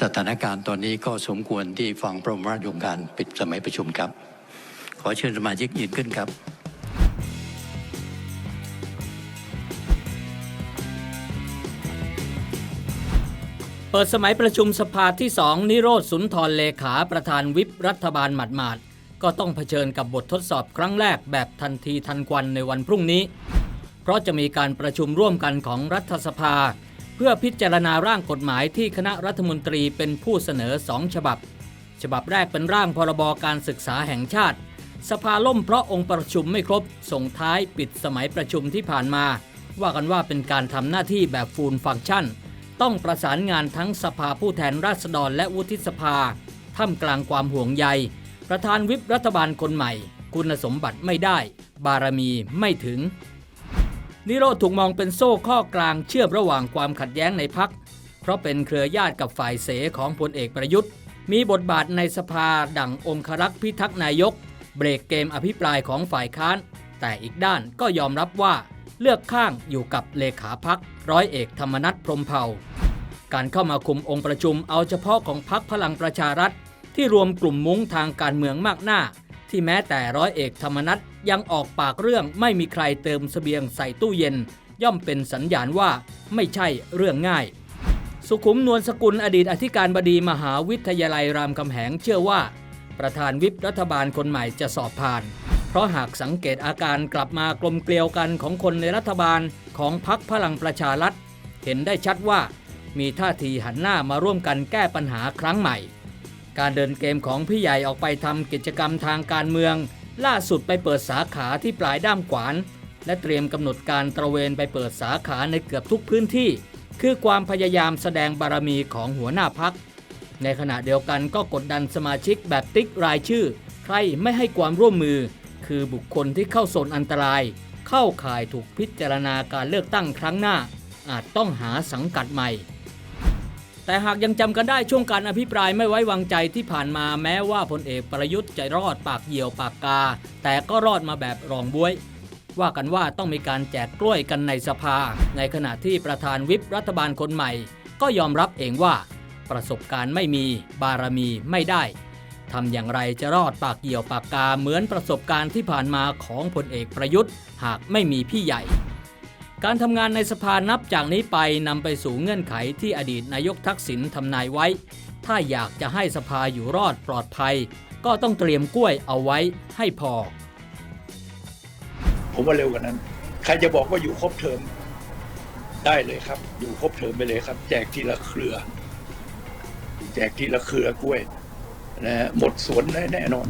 สถานการณ์ตอนนี้ก็สมควรที่ฟังพระบรมราชโองการปิดสมัยประชุมครับ ขอเชิญสมาชิกยืนขึ้นครับ เปิดสมัยประชุมสภาที่2นิโรธสุนทรเลขาประธานวิปรัฐบาลหมาดๆก็ต้องเผชิญกับบททดสอบครั้งแรกแบบทันทีทันควันในวันพรุ่งนี้ เพราะจะมีการประชุมร่วมกันของรัฐสภา เพื่อพิจารณาร่างกฎหมายที่คณะรัฐมนตรีเป็นผู้เสนอสองฉบับ ฉบับแรกเป็นร่างพรบการศึกษาแห่งชาติ สภาล่มเพราะองค์ประชุมไม่ครบ ส่งท้ายปิดสมัยประชุมที่ผ่านมา ว่ากันว่าเป็นการทำหน้าที่แบบฟูลฟังก์ชัน ต้องประสานงานทั้งสภาผู้แทนราษฎรและวุฒิสภา ท่ามกลางความห่วงใย ประธานวิปรัฐบาลคนใหม่ คุณสมบัติไม่ได้ บารมีไม่ถึง นิโรธถูกมองเป็นโซ่ข้อกลางเชื่อมระหว่างความขัดแย้งในพัก เพราะเป็นเครือญาติกับฝ่ายเสของพลเอกประยุทธ์ มีบทบาทในสภาดั่งองครักษ์พิทักษ์นายก เบรกเกมอภิปรายของฝ่ายค้าน แต่อีกด้านก็ยอมรับว่าเลือกข้างอยู่กับเลขาพักร้อยเอกธรรมนัฐพรมเผ่า การเข้ามาคุมองค์ประชุมเอาเฉพาะของพักพลังประชารัฐที่รวมกลุ่มมุ้งทางการเมืองมากหน้า ที่แม้แต่ร้อยเอกธรรมนัฐยังออกปากเรื่องไม่มีใครเติมเสบียงใส่ตู้เย็น ย่อมเป็นสัญญาณว่าไม่ใช่เรื่องง่าย สุขุมนวลสกุลอดีตอธิการบดีมหาวิทยาลัยรามคำแหงเชื่อว่า ประธานวิปรัฐบาลคนใหม่จะสอบผ่าน เพราะหากสังเกตอาการกลับมากลมเกลียวกันของคนในรัฐบาลของพักพลังประชารัฐ เห็นได้ชัดว่า มีท่าทีหันหน้ามาร่วมกันแก้ปัญหาครั้งใหม่ การเดินเกมของพี่ใหญ่ออกไปทำกิจกรรมทางการเมือง ล่าสุดไปเปิดสาขาที่ปลายด้ามขวาน และเตรียมกำหนดการตระเวนไปเปิดสาขาในเกือบทุกพื้นที่ คือความพยายามแสดงบารมีของหัวหน้าพัก ในขณะเดียวกันก็กดดันสมาชิกแบบติ๊กรายชื่อ ใครไม่ให้ความร่วมมือ คือบุคคลที่เข้าโซนอันตราย เข้าข่ายถูกพิจารณาการเลือกตั้งครั้งหน้า อาจต้องหาสังกัดใหม่ แต่หากยังจำกันได้ช่วงการอภิปรายไม่ไว้วางใจที่ผ่านมาแม้ว่าพลเอกประยุทธ์จะรอดปากเหี่ยวปากกา แต่ก็รอดมาแบบรองบวย ว่ากันว่าต้องมีการแจกกล้วยกันในสภา ในขณะที่ประธานวิปรัฐบาลคนใหม่ ก็ยอมรับเองว่า ประสบการณ์ไม่มีบารมีไม่ได้ทำอย่างไรจะรอดปากเหี่ยวปากกาเหมือนประสบการณ์ที่ผ่านมาของพลเอกประยุทธ์ หากไม่มีพี่ใหญ่ การทำงานในสภานับจากนี้ไปนำไปสู่เงื่อนไขที่อดีตนายกทักษิณทำนายไว้ ถ้าอยากจะให้สภาอยู่รอดปลอดภัย ก็ต้องเตรียมกล้วยเอาไว้ให้พอ ผมว่าเร็วกว่านั้น ใครจะบอกว่าอยู่ครบเทอมได้เลยครับ อยู่ครบเทอมไปเลยครับ แจกทีละเครือ แจกทีละเครือกล้วยนะฮะหมดสวนแน่นอน